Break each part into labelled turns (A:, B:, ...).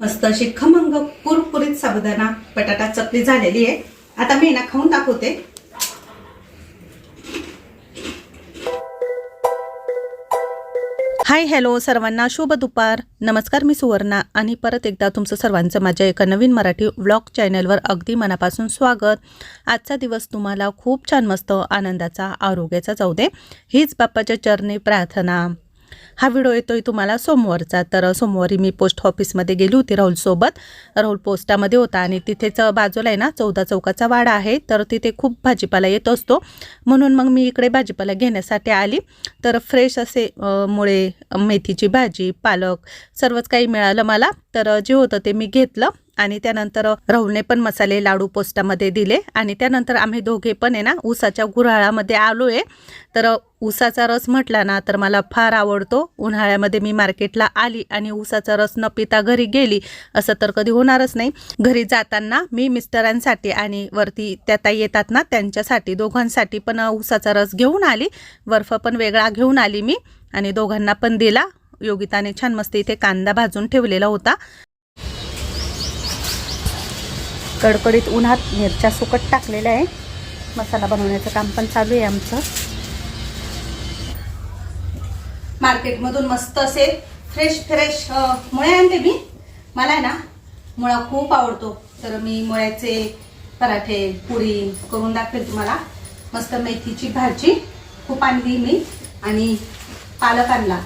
A: मस्त अशी खमंग कुरकुरीत साबुदाणा बटाटा चपली झालेली आहे. आता मी ना खाऊन दाखवते. हाय हॅलो सर्वांना शुभ दुपार. नमस्कार मी सुवर्णा आणि परत एकदा तुमचं सर्वांचं माझ्या एका नवीन मराठी व्लॉग चॅनलवर अगदी मनापासून स्वागत. आजचा दिवस तुम्हाला खूप छान मस्त आनंदाचा आरोग्याचा जाऊ दे. हीच बाप्पाच्या चरणी प्रार्थना. हा व्हिडिओ येतोय तुम्हाला सोमवारचा. तर सोमवारी मी पोस्ट ऑफिसमध्ये गेली होती राहुलसोबत. राहुल पोस्टामध्ये होता आणि तिथेच बाजूला आहे ना चौदा चौकाचा वाडा आहे. तर तिथे खूप भाजीपाला येत असतो. म्हणून मग मी इकडे भाजीपाला घेण्यासाठी आली. तर फ्रेश असे मुळे मेथीची भाजी पालक सर्वच काही मिळालं मला. तर जे होतं ते मी घेतलं. आणि त्यानंतर राहुलने पण मसाले लाडू पोस्टामध्ये दिले. आणि त्यानंतर आम्ही दोघे पण आहे ना ऊसाच्या गुऱ्हाळामध्ये आलो आहे तर ऊसाचा रस म्हटला ना तर मला फार आवडतो. उन्हाळ्यामध्ये मी मार्केटला आली आणि ऊसाचा रस न पिता घरी गेली असं तर कधी होणारच नाही. घरी जाताना मी मिस्टरांसाठी आणि वरती त्या ताई येतात ना त्यांच्यासाठी दोघांसाठी पण ऊसाचा रस घेऊन आली. बर्फ पण वेगळा घेऊन आली मी आणि दोघांना पण दिला. योगिताने छान मस्त इथे कांदा भाजून ठेवलेला होता. कडकडीत उन्हात मिरच्या सुकट टाकलेल्या आहे. मसाला बनवण्याचं काम पण चालू आहे आमचं. मार्केटमधून मस्त असे फ्रेश फ्रेश मुळे आणले मी. मला आहे ना मुळा खूप आवडतो. तर मी मुळ्याचे पराठे पुरी करून दाखवेल तुम्हाला. मस्त मेथीची भाजी खूप आणली मी. आणि पालक आणला.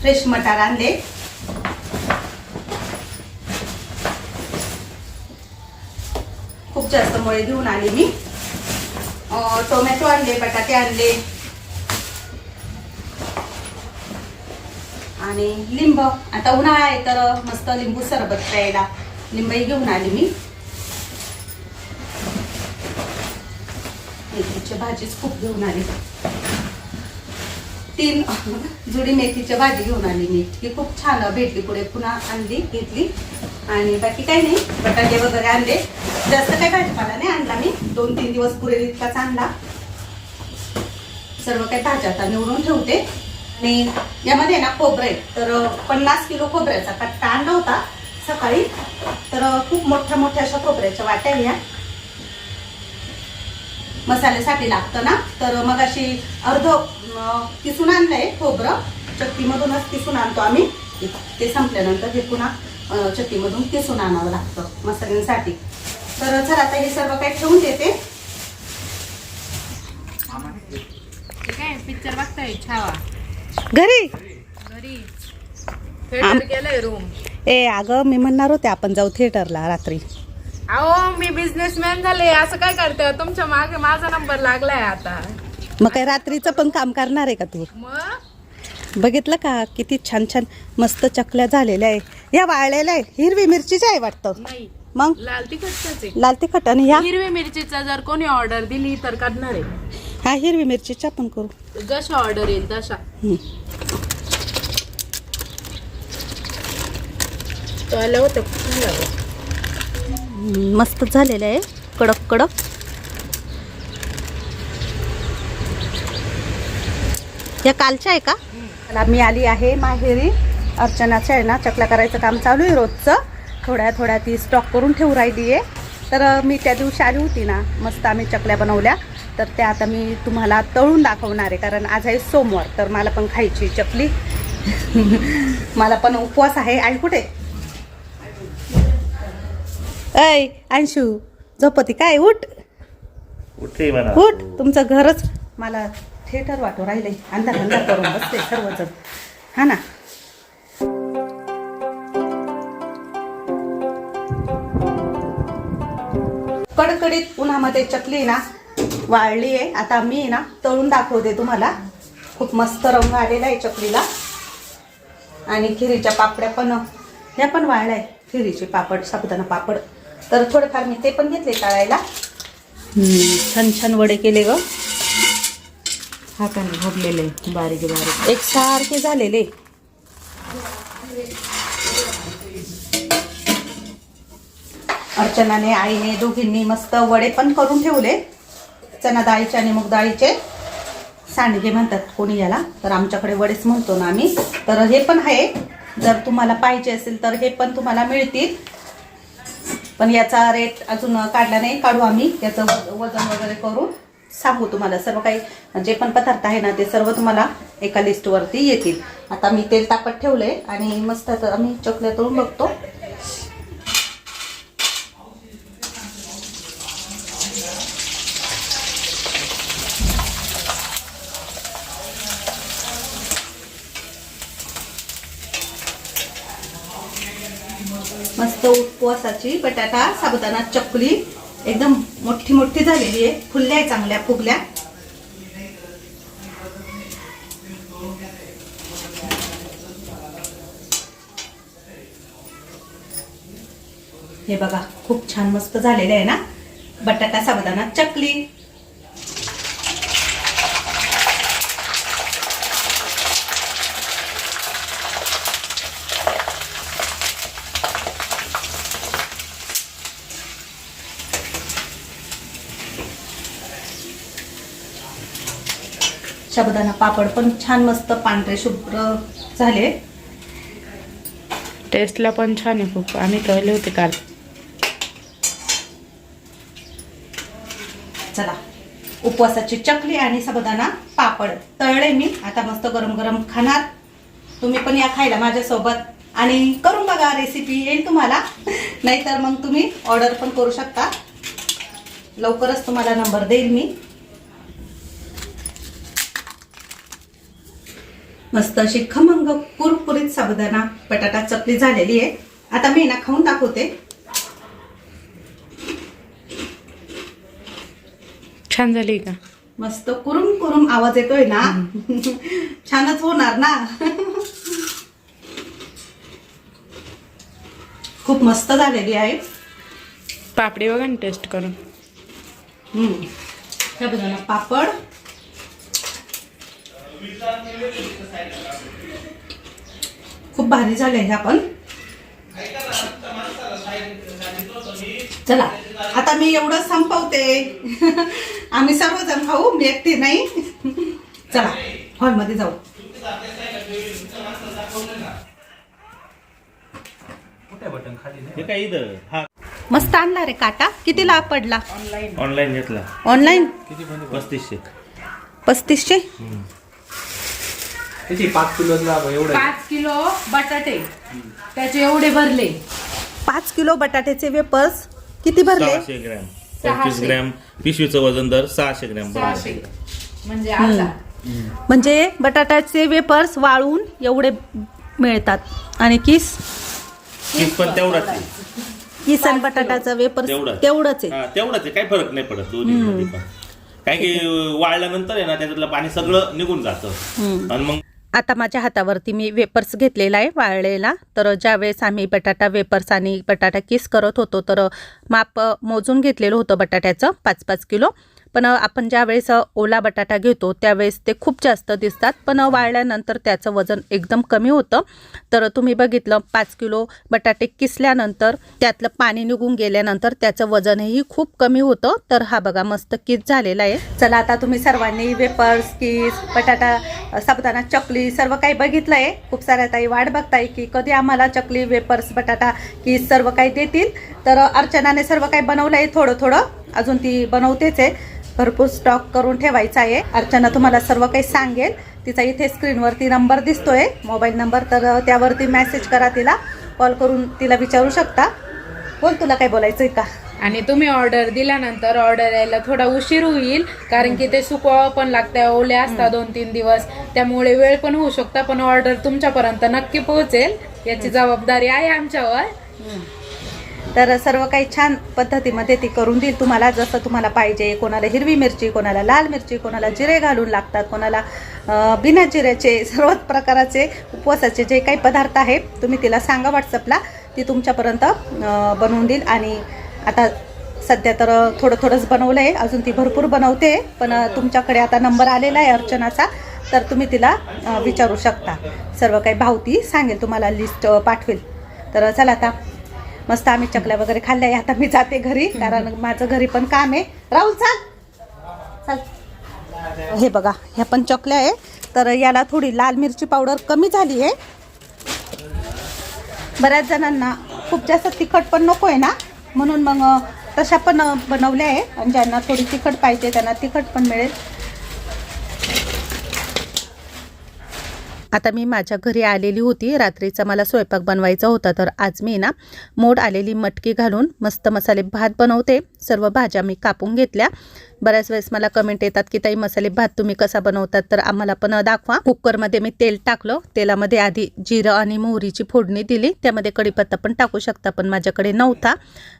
A: फ्रेश मटार आणले. खूप जास्त मुळे घेऊन आली मी. टोमॅटो आणले बटाटे आणले. आणि लिंब. आता उन्हाळा आहे तर मस्त लिंबू सरबत प्यायला. लिंबही घेऊन आली मी. मेथीची भाजीच खूप घेऊन आली. तीन जुडी मेथीची भाजी घेऊन आली मी. ही खूप छान भेटली. पुढे पुन्हा आणली घेतली. आणि बाकी काही नाही. बटाटे वगैरे आणले. जास्त काही भाजीपाला नाही आणला मी. दोन तीन दिवस पुरेल इतकाच आणला. सर्व काही भाज्या आता निवडून ठेवते. आणि यामध्ये ना खोबरे. तर पन्नास किलो खोबऱ्याचा कट्टा आणला होता सकाळी. तर खूप मोठ्या मोठ्या अशा खोबऱ्याच्या वाट्या या मसाल्यासाठी लागतं ना? तर मग अशी अर्ध किसून आणलंय खोबरं. चक्कीमधूनच किसून आणतो आम्ही. ते संपल्यानंतर हे पुन्हा चक्कीमधून किसून आणावं लागतं मसाल्यांसाठी. तर चला आता हे सर्व काही ठेवून देते.
B: काय पिक्चर बघताय छावा.
A: घरी?
B: घरी.
A: आम-
B: थिएटर गेलंय रूम
A: ए अगं मी म्हणणार होते आपण जाऊ थिएटरला रात्री.
B: अहो मी बिझनेसमॅन झाले. असं काय करते? तुमच्या मागे माझा नंबर लागलाय आता.
A: मग काय रात्रीचं पण काम करणार आहे का तू?
B: मग?
A: बघितलं का? किती छान छान मस्त चकल्या झालेल्या आहे. या वाळलेल्या आहे. हिरवी मिरचीच्या आहे वाटतं.
B: नाही.
A: मग?
B: लाल तिखटच आहे.
A: लाल तिखट आणि ह्या?
B: हिरवी मिरचीचा जर कोणी ऑर्डर दिली तर करणार आहे.
A: हा हिरवी मिरचीच्या पण करू.
B: जशा ऑर्डर येईल तशा. तो आलं होतं.
A: मस्त झालेलं आहे. कडक कडक. या कालच्या आहे का? मला मी आली आहे माहेरी. अर्चनाच्या आहे ना चकल्या करायचं काम चालू आहे रोजचं. थोड्या थोड्या ती स्टॉक करून ठेवू राहिली आहे. तर मी त्या दिवशी आली होती ना मस्त आम्ही चकल्या बनवल्या. तर त्या आता मी तुम्हाला तळून दाखवणार आहे कारण आज आहे सोमवार तर मला पण खायची चकली. मला पण उपवास आहे. आणि कुठे? ऐ अंशू झोपती काय? उठ.
C: म्हणा.
A: उठ. तुमचं घरच मला थिएटर वाटू राहिले अंधार अंधार करून बसते सर्वजण. हा ना? कडकडीत उन्हामध्ये चकली ना वाळली आहे. आता मी ना तळून दाखवते तुम्हाला. खूप मस्त रंग आलेला आहे चकलीला. आणि खिरीच्या पापड्या पण ह्या पण वाळल्या आहे खिरीचे पापड साबुदाणा पापड. तर थोडेफार मी ते पण घेतले तळायला. हम्म, छान छान वडे केले ग.
B: हाताने भरलेले बारीक बारीक.
A: एक सारखे झालेले. अर्चनाने आईने दोघींनी मस्त वडे पण करून ठेवले. चना डाळीचे आणि मूग डाळीचे सांडगे म्हणतात कोणी याला तर आमच्याकडे वडेच म्हणतो ना आम्ही. तर हे पण आहे. जर तुम्हाला पाहिजे असेल तर हे पण तुम्हाला मिळतील. पण याचा रेट अजून काढला नाही. काढू आम्ही. याचं वजन वगैरे करून सांगू तुम्हाला. सर्व काही जे पण पदार्थ आहे ना ते सर्व तुम्हाला एका लिस्टवरती येतील. आता मी तेल तापत ठेवलंय आणि मस्त आम्ही चकल्या तळून बघतो मस्त उपवासाची बटाटा साबुदाणा चकली एकदम मोठी मोठी झालेली आहे. फुलल्या आहे चांगल्या फुगल्या. हे बघा खूप छान मस्त झालेले आहे ना? बटाटा साबुदाणा चकली. साबुदाणा पापड पण छान मस्त पांढरे शुभ्र झाले.
B: टेस्टला पण छान आहे खूप. आम्ही तळले होते काल.
A: चला. उपवासाची चकली आणि साबुदाणा पापड. तळले मी. आता मस्त गरम गरम खाणार. तुम्ही पण या खायला माझ्यासोबत. आणि करून बघा रेसिपी येईल तुम्हाला. नाहीतर मग तुम्ही ऑर्डर पण करू शकता. लवकरच तुम्हाला नंबर देईल मी. मस्त अशी खमंग कुरकुरीत साबुदाणा बटाटा चकली झालेली आहे. आता मी ना खाऊन दाखवते.
B: छान झाली का?
A: मस्त कुरुम कुरुम आवाज येतोय ना? छानच होणार ना? खूप मस्त झालेली आहे.
B: पापडी बघा टेस्ट करून.
A: ना पापड. खूप भारी झाले ह्या पण चला आता मी एवढं संपवते. आम्ही सर्वजण खाऊ मी एकटी नाही. चला हॉलमध्ये जाऊ.
C: हे काय इथं? हा.
A: मस्त आणला रे काटा. कितीला पडला?
C: ऑनलाईन घेतला.
A: ऑनलाईन
C: पस्तीसशे.
A: पस्तीसशे?
D: किती पाच किलोचा एवढं.
B: पाच किलो बटाटे. त्याचे एवढे भरले.
A: पाच किलो बटाट्याचे वेपर्स किती भरले?
C: सहाशे ग्रॅम. पंचवीस ग्रॅम. पिशवीचं वजन दर सहाशे ग्रॅम.
B: सहाशे.
C: बरोबर.
B: म्हणजे
A: म्हणजे बटाट्याचे वेपर्स वाळून एवढे मिळतात. आणि किस?
C: पीस पण तेवढाच आहे.
A: किस आणि बटाट्याचा वेपर्स
C: तेवढंच.
A: तेवढंच आहे.
C: हा, तेवढाच आहे. काही फरक नाही पडत दोन्ही काय की वाळल्यानंतर आहे ना त्याच्यातलं पाणी सगळं निघून जातं. आणि मग
A: आता माझ्या हातावरती मी वेपर्स घेतलेला आहे वाळलेला. तर ज्यावेळेस आम्ही बटाटा वेपर्स आणि बटाटा किस करत होतो तर माप मोजून घेतलेलं होतं बटाट्याचं पाच पाच किलो. पण आपण ज्यावेळेस ओला बटाटा घेतो त्यावेळेस ते खूप जास्त दिसतात. पण वाळल्यानंतर त्याचं वजन एकदम कमी होतं. तर तुम्ही बघितलं पाच किलो बटाटे किसल्यानंतर त्यातलं पाणी निघून गेल्यानंतर त्याचं वजनही खूप कमी होतं. तर हा बघा मस्त किस झालेला आहे. चला आता तुम्ही सर्वांनी वेपर्स किस बटाटा अ, साबुदाणा चकली सर्व काही बघितलं आहे. खूप साऱ्या ताई वाट बघताय की कधी आम्हाला चकली वेपर्स बटाटा किस सर्व काही देतील. तर अर्चनाने सर्व काही बनवलं आहे थोडं थोडं अजून ती बनवतेच आहे. भरपूर स्टॉक करून ठेवायचा आहे. अर्चना तुम्हाला सर्व काही सांगेल. तिचा इथे स्क्रीनवरती नंबर दिसतोय. मोबाईल नंबर तर त्यावरती मेसेज करा तिला. कॉल करून तिला विचारू शकता. बोल तुला काय बोलायचंय का?
B: आणि तुम्ही ऑर्डर दिल्यानंतर ऑर्डर यायला थोडा उशीर होईल कारण की ते सुकवावं पण लागतं ओले असतात दोन तीन दिवस. त्यामुळे वेळ पण होऊ शकता पण ऑर्डर तुमच्यापर्यंत नक्की पोहोचेल. याची जबाबदारी आहे आमच्यावर.
A: तर सर्व काही छान पद्धतीमध्ये ती करून देईल. तुम्हाला जसं तुम्हाला पाहिजे कोणाला हिरवी मिरची कोणाला लाल मिरची कोणाला जिरे घालून लागतात कोणाला बिना जिऱ्याचे सर्वच प्रकाराचे उपवासाचे जे काही पदार्थ आहे तुम्ही तिला सांगा व्हॉट्सअपला ती तुमच्यापर्यंत बनवून देईल. आणि आता सध्या तर थोडं थोडंच बनवलं आहे अजून ती भरपूर बनवते. पण तुमच्याकडे आता नंबर आलेला आहे अर्चनाचा. तर तुम्ही तिला विचारू शकता. सर्व काही भावती सांगेल तुम्हाला लिस्ट पाठवेल. तर चला आता मस्त आम्ही चकल्या वगैरे खाल्ल्या. आहे. आता मी जाते घरी कारण माझं घरी पण काम आहे. राहुल चाल. चाल. हे बघा ह्या पण चकल्या आहे. तर याला थोडी लाल मिरची पावडर कमी झाली आहे. बऱ्याच जणांना खूप जास्त तिखट पण नको आहे ना? म्हणून मग तशा पण बनवल्या आहे. आणि ज्यांना थोडी तिखट पाहिजे त्यांना तिखट पण मिळेल. आता मी माझ्या घरी आलेली होती. रात्रीचा मला स्वयंपाक बनवायचा होता. तर आज मी ना मोड आलेली मटकी घालून मस्त मसाले भात बनवते. सर्व भाज्या मी कापून घेतल्या. बऱ्याच वेळेस मला कमेंट येतात की ताई मसाले भात तुम्ही कसा बनवतात? तर आम्हाला पण दाखवा. कुकरमध्ये मी तेल टाकलं. तेलामध्ये आधी जिरं आणि मोहरीची फोडणी दिली. त्यामध्ये कढीपत्ता पण टाकू शकता पण माझ्याकडे नव्हता.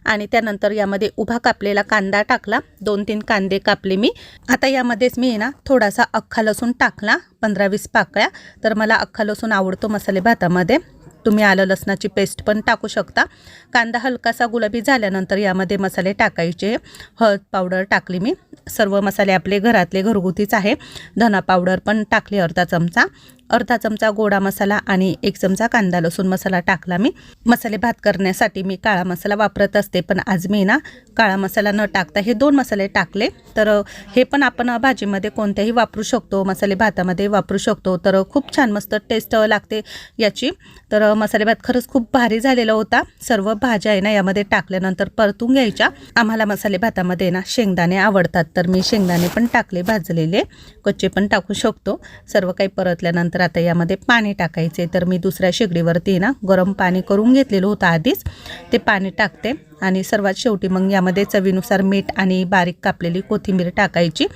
A: आणि त्यानंतर यामध्ये उभा कापलेला कांदा टाकला. दोन तीन कांदे कापले मी. आता यामध्येच मी आहे ना थोडासा अख्खा लसूण टाकला पंधरा वीस पाकळ्या. तर मला अख्खा लसूण आवडतो मसाले भातामध्ये. तुम्ही आलं लसणाची पेस्ट पण टाकू शकता. कांदा हलकासा गुलाबी झाल्यानंतर यामध्ये मसाले टाकायचे. हळद पावडर टाकली मी. सर्व मसाले आपले घरातले घरगुतीच आहे. धना पावडर पण टाकली अर्धा चमचा. अर्धा चमचा गोडा मसाला आणि एक चमचा कांदा लसूण मसाला टाकला मी. मसाले भात करण्यासाठी मी काळा मसाला वापरत असते पण आज मी ना काळा मसाला न टाकता हे दोन मसाले टाकले. तर हे पण आपण भाजीमध्ये कोणत्याही वापरू शकतो मसाले भातामध्ये वापरू शकतो. तर खूप छान मस्त टेस्ट लागते याची. तर मसाले भात खरंच खूप भारी झालेला होता. सर्व भाज्या आहे ना यामध्ये टाकल्यानंतर परतून घ्यायच्या. आम्हाला मसाले भातामध्ये ना शेंगदाणे आवडतात तर मी शेंगदाणे पण टाकले भाजलेले. कच्चे पण टाकू शकतो. सर्व काही परतल्यानंतर आता यामध्ये पाणी टाकायचे. तर मी दुसऱ्या शेगडीवरती ना गरम पाणी करून घेतलेलं होतं आधीच. ते पाणी टाकते. आणि सर्वात शेवटी मग यामध्ये चवीनुसार मीठ आणि बारीक कापलेली कोथिंबीर टाकायची.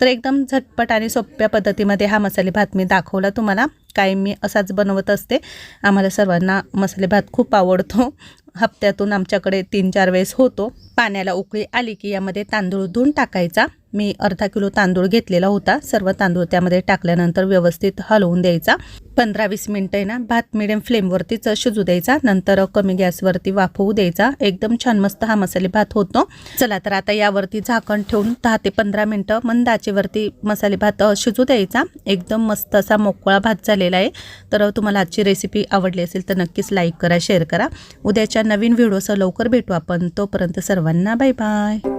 A: तर एकदम झटपट आणि सोप्या पद्धतीमध्ये हा मसाले भात मी दाखवला तुम्हाला. काय मी असाच बनवत असते. आम्हाला सर्वांना मसाले भात खूप आवडतो. हप्त्यातून आमच्याकडे तीन चार वेळेस होतो. पाण्याला उकळी आली की यामध्ये तांदूळ धुवून टाकायचा. मी अर्धा किलो तांदूळ घेतलेला होता. सर्व तांदूळ त्यामध्ये टाकल्यानंतर व्यवस्थित हलवून द्यायचा. पंधरा वीस मिनटं आहे ना भात मिडियम फ्लेमवरतीच शिजू द्यायचा नंतर कमी गॅसवरती वाफवू द्यायचा. एकदम छान मस्त हा मसाले भात होतो. चला तर आता यावरती झाकण ठेवून दहा ते पंधरा मिनटं मंद आचेवरती मसाले भात शिजू द्यायचा. एकदम मस्त असा मोकळा भात झालेला आहे. तर तुम्हाला आजची रेसिपी आवडली असेल तर नक्कीच लाईक करा शेअर करा. उद्याच्या नवीन व्हिडिओसह लवकर भेटू आपण. तोपर्यंत सर्वांना बाय बाय